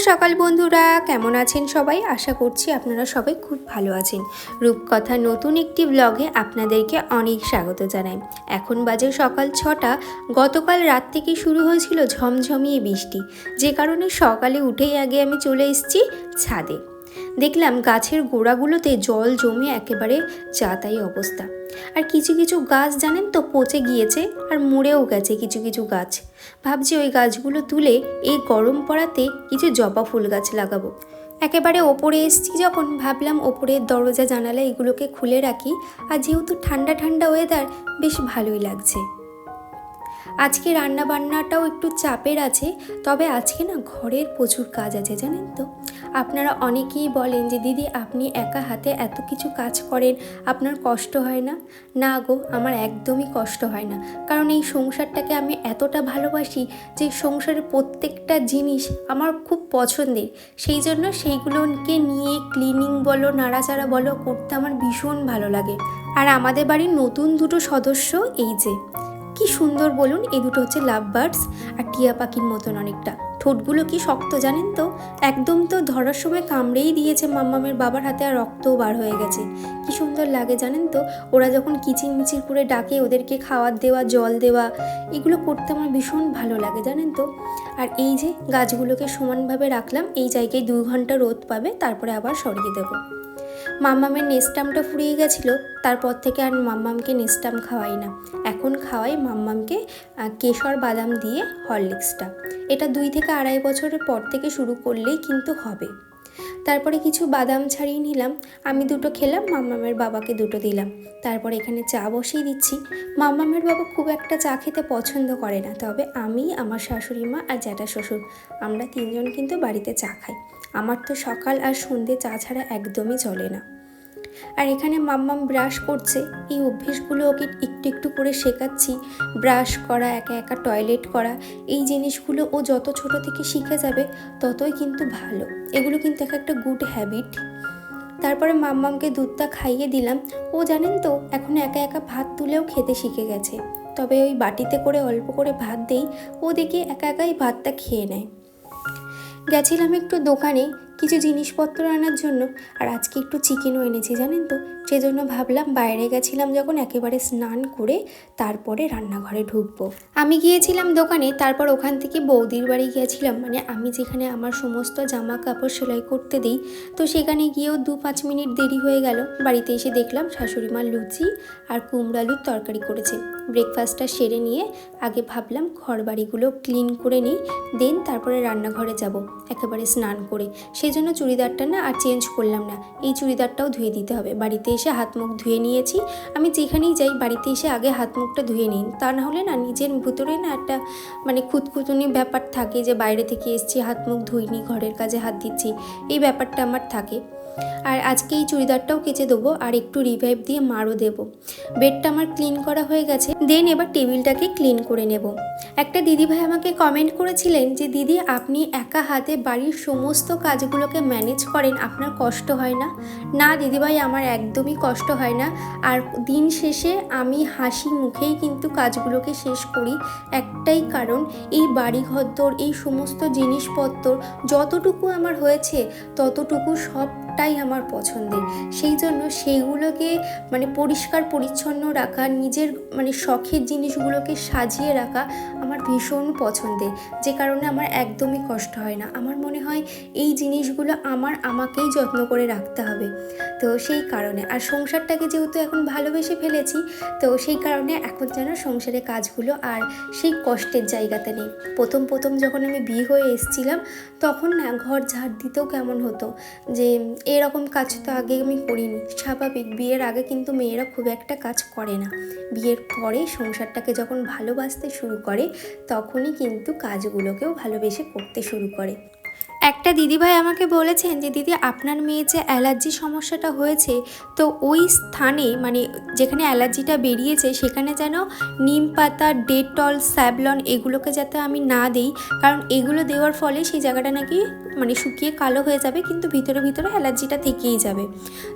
সকাল বন্ধুরা। কেমন আছেন সবাই? আশা করছি আপনারা সবাই খুব ভালো আছেন। রূপকথা নতুন একটি ব্লগে আপনাদেরকে অনেক স্বাগত জানাই। এখন বাজে সকাল ছটা। গতকাল রাত থেকে শুরু হয়েছিল ঝমঝমিয়ে বৃষ্টি। যে কারণে সকালে উঠেই আগে আমি চলে এসেছি ছাদে। দেখলাম গাছের গোড়াগুলোতে জল জমে একেবারে যাতাই অবস্থা। আর কিছু কিছু গাছ জানেন তো, পচে গিয়েছে আর মরেও গেছে কিছু কিছু গাছ। ভাবছি ওই গাছগুলো তুলে এই গরম পড়াতে কিছু জবা ফুল গাছ লাগাবো। একেবারে ওপরে এসছি যখন, ভাবলাম ওপরের দরজা, জানালা এগুলোকে খুলে রাখি আর যেহেতু ঠান্ডা ঠান্ডা ওয়েদার বেশ ভালোই লাগছে। আজকে রান্না বান্নাটাও একটু চাপের আছে, তবে আজকে না ঘরের প্রচুর কাজ আছে জানেন তো। আপনারা অনেকেই বলেন যে, দিদি, আপনি একা হাতে এত কিছু কাজ করেন, আপনার কষ্ট হয় না? না গো, আমার একদমই কষ্ট হয় না। কারণ এই সংসারটাকে আমি এতটা ভালোবাসি যে, সংসারের প্রত্যেকটা জিনিস আমার খুব পছন্দের। সেই জন্য সেইগুলোকে নিয়ে ক্লিনিং বলো, নাড়াচাড়া বলো, করতে আমার ভীষণ ভালো লাগে। আর আমাদের বাড়ির নতুন দুটো সদস্য এই যে। কি সুন্দর বলুন, এই দুটো হচ্ছে লাভ বার্ডস আর টিয়া পাখির মতন অনেকটা। ঠোঁটগুলো কি শক্ত জানেন তো? একদম তো ধরার সময় কামড়েই দিয়েছে মাম্মামের বাবার হাতে আর রক্তও বার হয়ে গেছে। কি সুন্দর লাগে জানেন তো? ওরা যখন কিচির মিচির করে ডাকে ওদেরকে খাওয়ার দেওয়া, জল দেওয়া, এগুলো করতে আমার ভীষণ ভালো লাগে জানেন তো? আর এই যে গাছগুলোকে সমানভাবে রাখলাম, এই জায়গায় দুই ঘণ্টা রোদ পাবে, তারপরে আবার সরিয়ে দেবো। মাম্মামের নেস্টামটা ফুরিয়ে গেছিল, তারপর থেকে আর মাম্মামকে নেস্টাম খাওয়াই না। এখন খাওয়াই মাম্মামকে কেশর বাদাম দিয়ে হরলিক্সটা। এটা দুই থেকে আড়াই বছরের পর থেকে শুরু করলেই কিন্তু হবে। তারপরে কিছু বাদাম ছাড়িয়ে নিলাম। আমি দুটো খেলাম মাম্মামের বাবাকে দুটো দিলাম। তারপর এখানে চা বসিয়ে দিচ্ছি। মাম্মামের বাবা খুব একটা চা খেতে পছন্দ করে না, তবে আমি, আমার শাশুড়ি মা আর জ্যাঠা শ্বশুর, আমরা তিনজন কিন্তু বাড়িতে চা খাই। আমার তো সকাল আর সন্ধে চা ছাড়া একদমই চলে না। আর এখানে মাম্মাম ব্রাশ করছে। এই অভ্যেসগুলো ওকে একটু একটু করে শেখাচ্ছি। ব্রাশ করা, একা একা টয়লেট করা, এই জিনিসগুলো ও যত ছোট থেকে শিখে যাবে, ততই কিন্তু ভালো। এগুলো কিন্তু এক একটা গুড হ্যাবিট তারপরে মাম্মামকে দুধটা খাইয়ে দিলাম। ও জানেন তো, এখন একা একা ভাত তুলেও খেতে শিখে গেছে। তবে ওই বাটিতে করে অল্প করে ভাত দেই, ও দেখে একা একাই ভাতটা খেয়ে নেয়। গেছিলাম একটু দোকানে কিছু জিনিসপত্র আনার জন্য। আর আজকে একটু চিকেনও এনেছি, জানেন তো? সেজন্য ভাবলাম বাইরে গেছিলাম যখন একেবারে স্নান করে তারপরে রান্নাঘরে ঢুকবো। আমি গিয়েছিলাম দোকানে, তারপর ওখান থেকে বৌদির বাড়ি গিয়েছিলাম। মানে আমি যেখানে আমার সমস্ত জামা কাপড় সেলাই করতে দিই, তো সেখানে গিয়েও দু পাঁচ মিনিট দেরি হয়ে গেল। বাড়িতে এসে দেখলাম শাশুড়ি মা লুচি আর কুমড়ো আলুর তরকারি করেছে। ব্রেকফাস্টটা সেরে নিয়ে আগে ভাবলাম ঘর বাড়িগুলো ক্লিন করে নিই দেন তারপরে রান্নাঘরে যাব, একেবারে স্নান করে। সেই জন্য চুড়িদারটা না আর চেঞ্জ করলাম না। এই চুড়িদারটাও ধুয়ে দিতে হবে। বাড়িতে এসে হাত মুখ ধুয়ে নিয়েছি। আমি যেখানেই যাই বাড়িতে এসে আগে হাত মুখটা ধুয়ে নিই। তা না হলে না নিজের ভিতরে না একটা মানে খুঁতখুতুনি ব্যাপার থাকে যে বাইরে থেকে এসছি, হাত মুখ ধুইনি, ঘরের কাজে হাত দিচ্ছি। এই ব্যাপারটা আমার থাকে। আর আজকে এই চুড়িদারটাও কেচে দেবো আর একটু রিভাইভ দিয়ে মারও দেবো। বেডটা আমার ক্লিন করা হয়ে গেছে দেন এবার টেবিলটাকে ক্লিন করে নেব। একটা দিদিভাই আমাকে কমেন্ট করেছিলেন যে, দিদি, আপনি একা হাতে বাড়ির সমস্ত কাজগুলোকে ম্যানেজ করেন, আপনার কষ্ট হয় না? না, দিদিভাই, আমার একদমই কষ্ট হয় না। আর দিন শেষে আমি হাসি মুখেই কিন্তু কাজগুলোকে শেষ করি। একটাই কারণ, এই বাড়ি ঘরদোর এই সমস্ত জিনিসপত্র যতটুকু আমার হয়েছে, ততটুকু সবটাই আমার পছন্দের। সেই জন্য সেইগুলোকে মানে পরিষ্কার, পরিচ্ছন্ন রাখা, নিজের মানে শখের জিনিসগুলোকে সাজিয়ে রাখা আমার ভীষণ পছন্দের। যে কারণে আমার একদমই কষ্ট হয় না। আমার মনে হয় এই জিনিসগুলো আমার আমাকেই যত্ন করে রাখতে হবে। তো সেই কারণে। আর সংসারটাকে যেহেতু এখন ভালোবেসে ফেলেছি, তো সেই কারণে এখন যেন সংসারে কাজগুলো আর সেই কষ্টের জায়গাতে নেই। প্রথম প্রথম যখন আমি বিয়ে হয়ে এসেছিলাম, তখন না ঘর ঝাড় দিতেও কেমন হতো যে এরকম কাজ তো আগে আমি করিনি। স্বাভাবিক, বিয়ের আগে কিন্তু মেয়েরা খুব একটা কাজ করে না। বিয়ের পরে সংসারটাকে যখন ভালোবাসতে শুরু করে, তখনই কিন্তু কাজগুলোকেও ভালোবেসে করতে শুরু করে। একটা দিদিভাই আমাকে বলেছেন যে, দিদি, আপনার মেয়ে যে অ্যালার্জি সমস্যাটা হয়েছে, তো ওই স্থানে মানে যেখানে অ্যালার্জিটা বেরিয়েছে, সেখানে যেন নিম পাতা, ডেটল স্যাবলন এগুলোকে যাতে আমি না দিই। কারণ এগুলো দেওয়ার ফলে সেই জায়গাটা নাকি মানে শুকিয়ে কালো হয়ে যাবে, কিন্তু ভিতরে ভিতরে অ্যালার্জিটা থেকেই যাবে।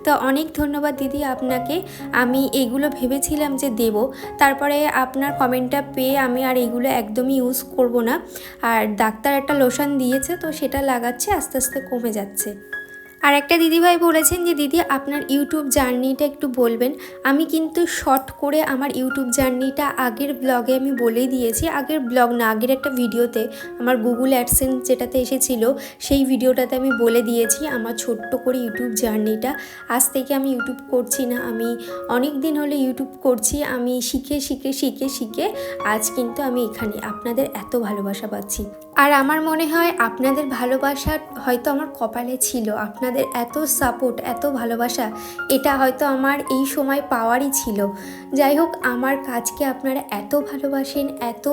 তো অনেক ধন্যবাদ দিদি আপনাকে। আমি এগুলো ভেবেছিলাম যে দেব। তারপরে আপনার কমেন্টটা পেয়ে আমি আর এগুলো একদমই ইউজ করব না। আর ডাক্তার একটা লোশন দিয়েছে, তো সেটা লাগাচ্ছে, আস্তে আস্তে কমে যাচ্ছে। আর একটা দিদিভাই বলেছেন যে, দিদি, আপনার ইউটিউব জার্নিটা একটু বলবেন। আমি কিন্তু শর্ট করে আমার ইউটিউব জার্নিটা আগের ব্লগে আমি বলেই দিয়েছি। আগের ব্লগ না, আগের একটা ভিডিওতে আমার গুগল অ্যাডসেন্স যেটাতে এসেছিল, সেই ভিডিওটাতে আমি বলে দিয়েছি আমার ছোট্ট করে ইউটিউব জার্নিটা। আজ থেকে আমি ইউটিউব করছি না, আমি অনেক দিন হলে ইউটিউব করছি, আমি শিখে শিখে শিখে শিখে আজ কিন্তু আমি এখানে। আপনাদের এত ভালোবাসা পাচ্ছি। আর আমার মনে হয় আপনাদের ভালোবাসা হয়তো আমার কপালে ছিল। আপনাদের এত সাপোর্ট এত ভালোবাসা, এটা হয়তো আমার এই সময় পাওয়ারই ছিল। যাই হোক, আমার কাজকে আপনারা এত ভালোবাসেন, এত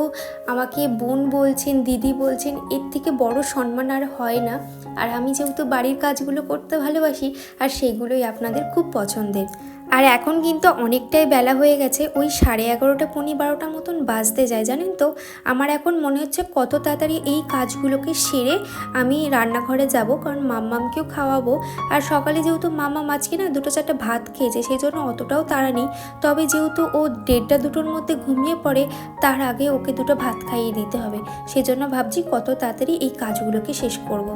আমাকে বোন বলছেন, দিদি বলছেন, এর থেকে বড় সম্মান আর হয় না। আর আমি যেহেতু বাড়ির কাজগুলো করতে ভালোবাসি, আর সেগুলোই আপনাদের খুব পছন্দের। আর এখন কিন্তু অনেকটাই বেলা হয়ে গেছে, ওই সাড়ে এগারোটা পনি বারোটা মতন বাজতে যায়, জানেন তো? আমার এখন মনে হচ্ছে কত তাড়াতাড়ি এই কাজগুলোকে সেরে আমি রান্নাঘরে যাব, কারণ মাম্মামকেও খাওয়াবো। আর সকালে যেহেতু মাম্মাম আজকে না দুটো চারটে ভাত খেয়েছে সেই জন্য অতটাও তাড়া নেই। তবে যেহেতু ও দেড়টা দুটোর মধ্যে ঘুমিয়ে পড়ে, তার আগে ওকে দুটো ভাত খাইয়ে দিতে হবে। সেজন্য ভাবছি কত তাড়াতাড়ি এই কাজগুলোকে শেষ করব।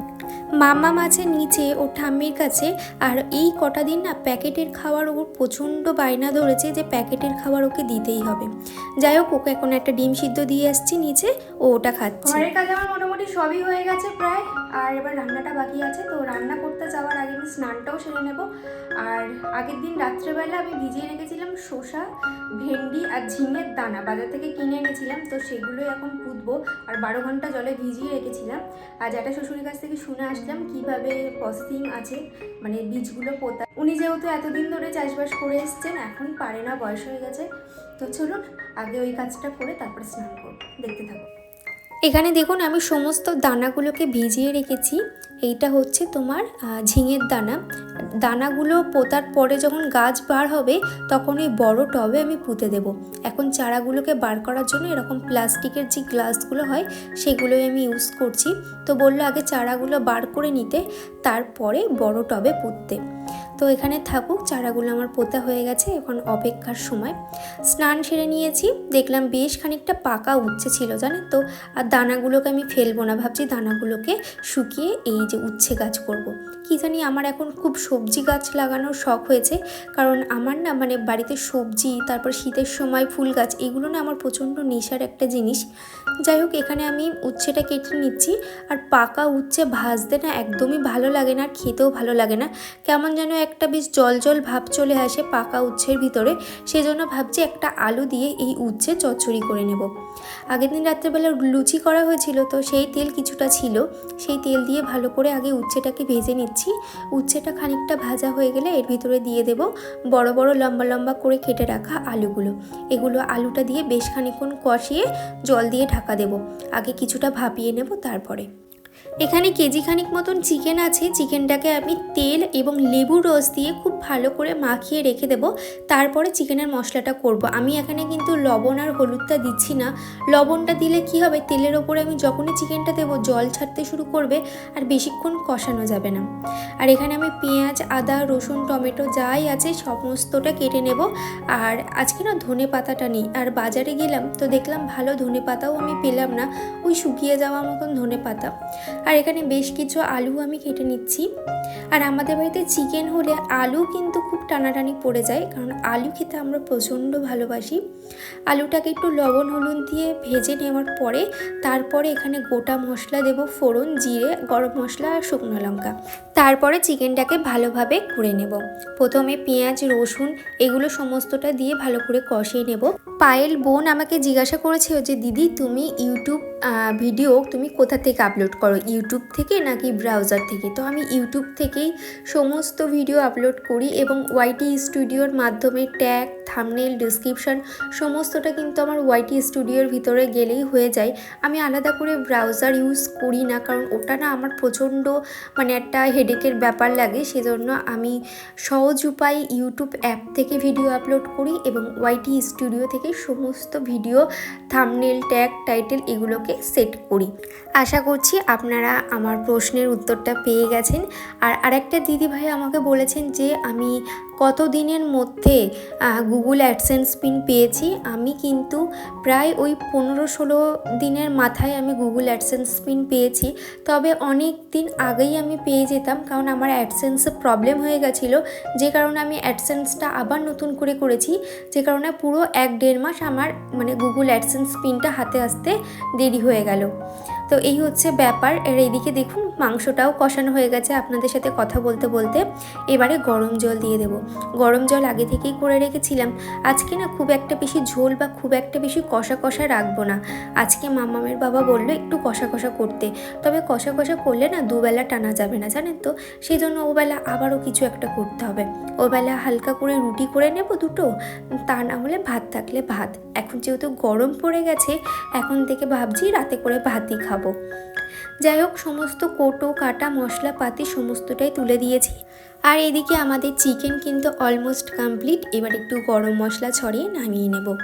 মাম্মাম আছে নিচে ও ঠাম্মির কাছে, আর এই কটা দিন না প্যাকেটের খাওয়ার ওর প্রচণ্ড বায়না ধরেছে যে প্যাকেটের খাবার ওকে দিতেই হবে। যাই হোক, ওকে এখন একটা ডিম সিদ্ধ দিয়ে আসছি নিচে, ও ওটা খাচ্ছে। ঘরের কাজ আমার মোটামুটি সবই হয়ে গেছে প্রায়, আর এবার রান্নাটা বাকি আছে, তো রান্না করতে যাওয়ার আগে আমি স্নানটাও সেরে নেব। আর আগের দিন রাত্রেবেলা আমি ভিজিয়ে রেখেছিলাম শসা, ভেন্ডি আর ঝিঙের দানা বাজার থেকে কিনে এনেছিলাম, তো সেগুলোই এখন পুঁতবো আর বারো ঘণ্টা জলে ভিজিয়ে রেখেছিলাম। আর যেটা শ্বশুরের কাছ থেকে শুনে আসলাম কীভাবে প্রসেসিং আছে মানে বীজগুলো পোতা। উনি যেহেতু এতদিন ধরে চাষবাস করে এসছেন, এখন পারে না, বয়স হয়ে গেছে। তো চলুন আগে ওই কাজটা করে তারপরে স্নান করব। দেখতে থাকো এখানে দেখুন, আমি সমস্ত দানাগুলোকে ভিজিয়ে রেখেছি। এইটা হচ্ছে তোমার ঝিঙের দানা। দানাগুলো পোতার পরে যখন গাছ বার হবে, তখন ওই বড় টবে আমি পুঁতে দেব। এখন চারাগুলোকে বার করার জন্য এরকম প্লাস্টিকের যে গ্লাসগুলো হয়, সেগুলোই আমি ইউজ করছি। তো বলল আগে চারাগুলো বার করে নিতে, তারপরে বড় টবে পুঁততে। তো এখানে থাকুক, চারাগুলো আমার পোতা হয়ে গেছে, এখন অপেক্ষার সময়। স্নান সেরে নিয়েছি, দেখলাম বেশ খানিকটা পাকা উচ্ছে ছিল, জানেন তো? আর দানাগুলোকে আমি ফেলব না, ভাবছি দানাগুলোকে শুকিয়ে এই যে উচ্ছে গাছ করব। কি জানি আমার এখন খুব সবজি গাছ লাগানোর শখ হয়েছে, কারণ আমার না মানে বাড়িতে সবজি, তারপর শীতের সময় ফুল গাছ, এগুলো না আমার প্রচণ্ড নেশার একটা জিনিস। যাই হোক, এখানে আমি উচ্ছেটা কেটে নিচ্ছি, আর পাকা উচ্ছে ভাজতে না একদমই ভালো লাগে না, আর খেতেও ভালো লাগে না। কেমন যেন একটা বেশ জল জল ভাব চলে আসে পাকা উচ্ছের ভিতরে, সেজন্য ভাবছি একটা আলু দিয়ে এই উচ্ছে চচ্চড়ি করে নেব। আগের দিন রাত্রেবেলা লুচি করা হয়েছিল, তো সেই তেল কিছুটা ছিল। সেই তেল দিয়ে ভালো করে আগে উচ্ছেটাকে ভেজে নিচ্ছি। উচ্ছেটা খানিকটা ভাজা হয়ে গেলে এর ভিতরে দিয়ে দেব বড় বড় লম্বা লম্বা করে কেটে রাখা আলুগুলো। এগুলো আলুটা দিয়ে বেশ খানিক্ষণ কষিয়ে জল দিয়ে ঢাকা দেব। আগে কিছুটা ভাপিয়ে নেব তারপরে। এখানে কেজি খানিক মতন চিকেন আছে। চিকেনটাকে আমি তেল এবং লেবুর রস দিয়ে খুব ভালো করে মাখিয়ে রেখে দেব। তারপরে চিকেনের মশলাটা করব। আমি এখানে কিন্তু লবণ আর হলুদটা দিচ্ছি না। লবণটা দিলে কি হবে? তেলের ওপরে আমি যখনই চিকেনটা দেবো, জল ছাড়তে শুরু করবে আর বেশিক্ষণ কষানো যাবে না। আর এখানে আমি পেঁয়াজ, আদা, রসুন, টমেটো যাই আছে, সমস্তটা কেটে নেব। আর আজকে না ধনে পাতাটা নেই। আর বাজারে গেলাম তো দেখলাম ভালো ধনে পাতাও আমি পেলাম না। ওই শুকিয়ে যাওয়া মতন ধনে পাতা। আর এখানে বেশ কিছু আলু আমি কেটে নিচ্ছি। আর আমাদের বাড়িতে চিকেন হলে আলু কিন্তু খুব টানাটানি পড়ে যায়, কারণ আলু খেতে আমরা প্রচণ্ড ভালোবাসি। আলুটাকে একটু লবণ হলুদ দিয়ে ভেজে নেওয়ার পরে তারপরে এখানে গোটা মশলা দেব, ফোড়ন, জিরে, গরম মশলা আর শুকনো লঙ্কা। তারপরে চিকেনটাকে ভালোভাবে করে নেব। প্রথমে পেঁয়াজ, রসুন, এগুলো সমস্তটা দিয়ে ভালো করে কষিয়ে নেব। পায়েল বোন আমাকে জিজ্ঞাসা করেছে যে, দিদি, তুমি ইউটিউব ভিডিও তুমি কোথা থেকে আপলোড করো? ইউটিউব থেকে নাকি ব্রাউজার থেকে? তো আমি ইউটিউব থেকেই সমস্ত ভিডিও আপলোড করি এবং ওয়াইটি স্টুডিওর মাধ্যমে ট্যাগ থামনেল ডিসক্রিপশন সমস্তটা কিন্তু আমার ওয়াইটি স্টুডিওর ভিতরে গেলেই হয়ে যায়। আমি আলাদা করে ব্রাউজার ইউজ করি না, কারণ ওটা না আমার প্রচণ্ড মানে একটা হেডেকের ব্যাপার লাগে। সেজন্য আমি সহজ উপায়ে ইউটিউব অ্যাপ থেকে ভিডিও আপলোড করি এবং ওয়াইটি স্টুডিও থেকে সমস্ত ভিডিও থামনেল ট্যাগ টাইটেল এগুলোকে সেট করি। আশা করছি আপনারা আমার প্রশ্নের উত্তরটা পেয়ে গেছেন। আর আরেকটা দিদিভাই আমাকে বলেছেন যে, আমি কত দিনের মধ্যে গুগল অ্যাডসেন্স পিন পেয়েছি, আমি কিন্তু প্রায় ওই পনেরো ষোলো দিনের মাথায় আমি গুগল অ্যাডসেন্স পিন পেয়েছি। তবে অনেক দিন আগেই আমি পেয়ে যেতাম, কারণ আমার অ্যাডসেন্সে প্রবলেম হয়ে গেছিল। যে কারণে আমি অ্যাডসেন্সটা আবার নতুন করে করেছি। যে কারণে পুরো এক দেড় মাস আমার মানে গুগল অ্যাডসেন্স পিনটা হাতে আসতে দেরি হয়ে গেল। তো এই হচ্ছে ব্যাপার। আর এইদিকে দেখুন, মাংসটাও কষানো হয়ে গেছে। আপনাদের সাথে কথা বলতে বলতে এবারে গরম জল দিয়ে দেবো। গরম জল আগে থেকেই করে রেখেছিলাম। আজকে না খুব একটা বেশি ঝোল বা খুব একটা বেশি কষা কষা রাখব না। আজকে মামামের বাবা বলল একটু কষা কষা করতে। তবে কষা কষা করলে না দুবেলা টানা যাবে না, জানেন তো? সেই জন্য ওবেলা আবারও কিছু একটা করতে হবে। ওবেলা হালকা করে রুটি করে নেব দুটো। তা না হলে ভাত থাকলে ভাত। এখন যেহেতু গরম পড়ে গেছে, এখন থেকে ভাবছি রাতে করে ভাতই খাব যাই হোক সমস্ত কোটো কাটা মশলাপাতি সমস্তটাই তুলে দিয়েছি। আর এদিকে আমাদের চিকেন কিন্তু অলমোস্ট কমপ্লিট এবার একটু গরম মশলা ছড়িয়ে নামিয়ে নেব।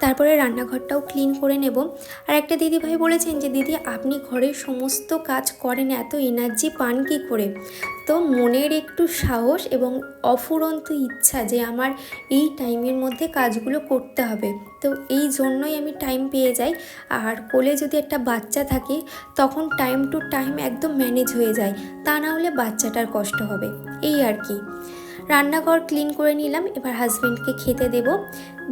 তারপরে রান্নাঘরটাও ক্লিন করে নেব। আর একটা দিদিভাই বলেছেন যে, দিদি, আপনি ঘরের সমস্ত কাজ করেন, এত এনার্জি পান কী করে? তো মনের একটু সাহস এবং অফুরন্ত ইচ্ছা যে, আমার এই টাইমের মধ্যে কাজগুলো করতে হবে। তো এই জন্যই আমি টাইম পেয়ে যাই। আর কোলে যদি একটা বাচ্চা থাকে, তখন টাইম টু টাইম একদম ম্যানেজ হয়ে যায়। তা না হলে বাচ্চাটার কষ্ট হবে। এই আর কি। রান্নাঘর ক্লিন করে নিলাম, এবার হাজব্যান্ডকে খেতে দেব।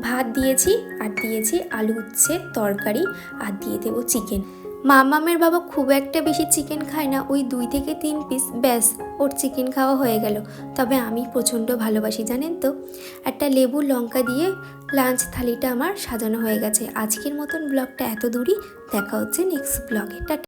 ভাত দিয়েছি, আর দিয়েছি আলু উচ্ছে তরকারি, আর দিয়ে দেবো চিকেন মামামের বাবা খুব একটা বেশি চিকেন খায় না, ওই দুই থেকে তিন পিস ব্যাস, ওর চিকেন খাওয়া হয়ে গেল। তবে আমি প্রচণ্ড ভালোবাসি, জানেন তো? একটা লেবু লঙ্কা দিয়ে লাঞ্চ থালিটা আমার সাজানো হয়ে গেছে। আজকের মতন ব্লগটা এত দূরই, দেখা হচ্ছে নেক্সট ব্লগে টাটা।